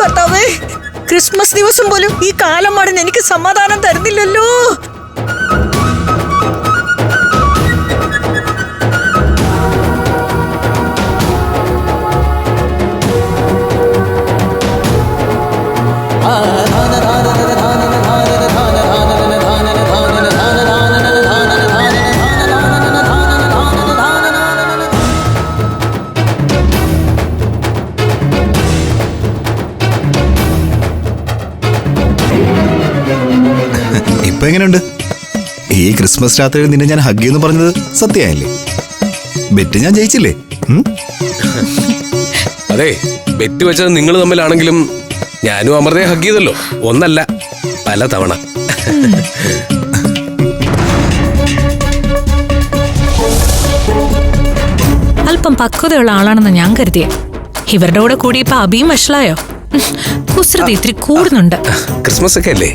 കർത്താവേ ക്രിസ്മസ് ദിവസം പോലും ഈ കാലം മാടൻ എനിക്ക് സമാധാനം തരുന്നില്ലല്ലോ. എങ്ങനെയുണ്ട് ഈ ക്രിസ്മസ് രാത്രിയിൽ നിന്നെ ഞാൻ ഹഗ് എന്ന് പറഞ്ഞത് സത്യമായില്ലേ ബെറ്റ് ഞാൻ ജയിച്ചില്ലേ? അതെ ബെറ്റ് വെച്ചത് നിങ്ങൾ തമ്മിലാണെങ്കിലും ഞാനും അമൃതയെ ഹഗ് ചെയ്തല്ലോ ഒന്നല്ല പല തവണ അല്പം പക്വതയുള്ള ആളാണെന്ന് ഞാൻ കരുതിയ ഇവരുടെ കൂടെ കൂടി ഇപ്പൊ അഭിയും വഷളായോ കുസൃതി ഇത്തിരി കൂടുന്നുണ്ട് ക്രിസ്മസ് ഒക്കെ അല്ലേ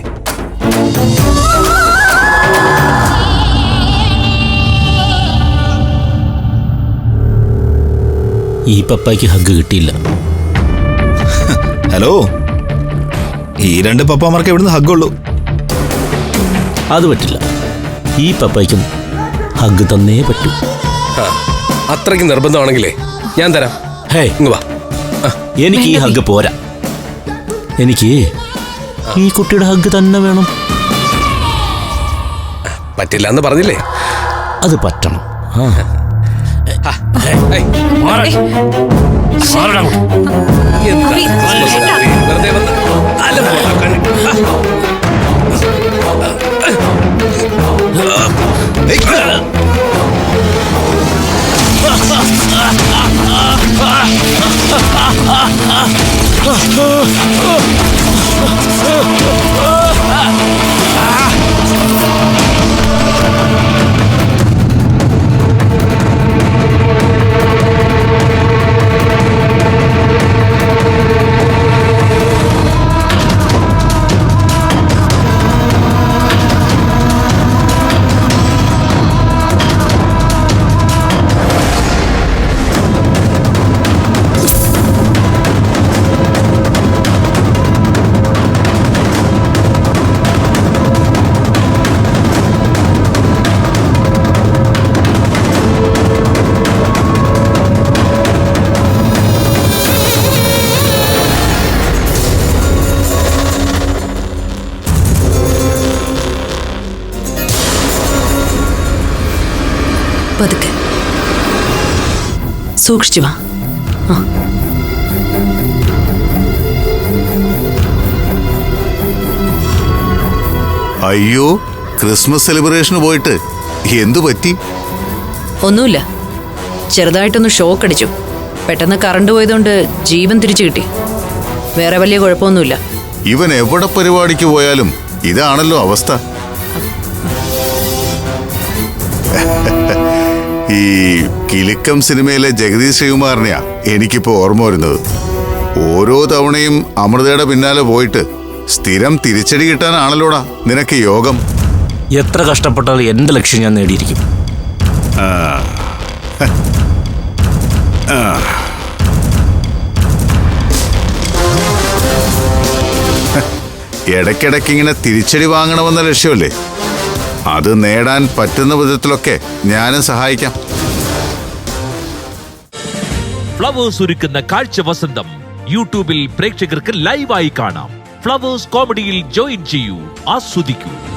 ഈ പപ്പായ്ക്ക് ഹഗ് കിട്ടിയില്ല. ഹലോ? ഈ രണ്ട് പപ്പാമാർക്ക് എവിടുന്ന് ഹഗ്ഗുള്ളൂ അത് പറ്റില്ല. ഈ പപ്പായ്ക്കും ഹഗ് തന്നേ പറ്റൂ. ആ, അത്രയ്ക്ക് നിർബന്ധമാണെങ്കിലേ ഞാൻ തരാം. ഹേ ഇങ്ങ് വാ. ആ, എനിക്ക് ഈ ഹഗ് പോരാ. എനിക്ക് ഈ കുട്ടിയുടെ ഹഗ് തന്നെ വേണം. പറ്റില്ല എന്ന് പറഞ്ഞില്ലേ? അത് പറ്റണം. ആ. ഏയ്, എന്താ അഭി, പതുക്കെ. സൂക്ഷിച്ചു വാ. അയ്യോ ക്രിസ്മസ് സെലിബ്രേഷന് പോയിട്ട് എന്തു പറ്റി? ഒന്നുമില്ല. ചെറുതായിട്ടൊന്ന് ഷോക്ക് അടിച്ചു പെട്ടെന്ന് കറണ്ട് പോയതുകൊണ്ട് ജീവൻ തിരിച്ചു കിട്ടി. വേറെ വലിയ കുഴപ്പമൊന്നുമില്ല. ഇവൻ എവിടെ പരിപാടിക്ക് പോയാലും ഇതാണല്ലോ അവസ്ഥ. ഈ കിലുക്കം സിനിമയിലെ ജഗദീഷ് ശ്രീകുമാറിനെയാ എനിക്കിപ്പോ ഓർമ്മ വരുന്നത്. ഓരോ തവണയും അമൃതയുടെ പിന്നാലെ പോയിട്ട് സ്ഥിരം തിരിച്ചടി കിട്ടാനാണല്ലോടാ നിനക്ക് യോഗം. എത്ര കഷ്ടപ്പെട്ടാൽ എന്റെ ലക്ഷ്യം ഞാൻ നേടിയിരിക്കും. ഇടയ്ക്കിടയ്ക്ക് ഇങ്ങനെ തിരിച്ചടി വാങ്ങണമെന്ന ലക്ഷ്യമല്ലേ? അത് നേടാൻ പറ്റുന്ന വിധത്തിലൊക്കെ ഞാനും സഹായിക്കാം. ഫ്ലവേഴ്സ് ഒരുക്കുന്ന കാഴ്ച വസന്തം യൂട്യൂബിൽ പ്രേക്ഷകർക്ക് ലൈവായി കാണാം. ഫ്ലവേഴ്സ് കോമഡിയിൽ ജോയിൻ ചെയ്യൂ ആസ്വദിക്കൂ.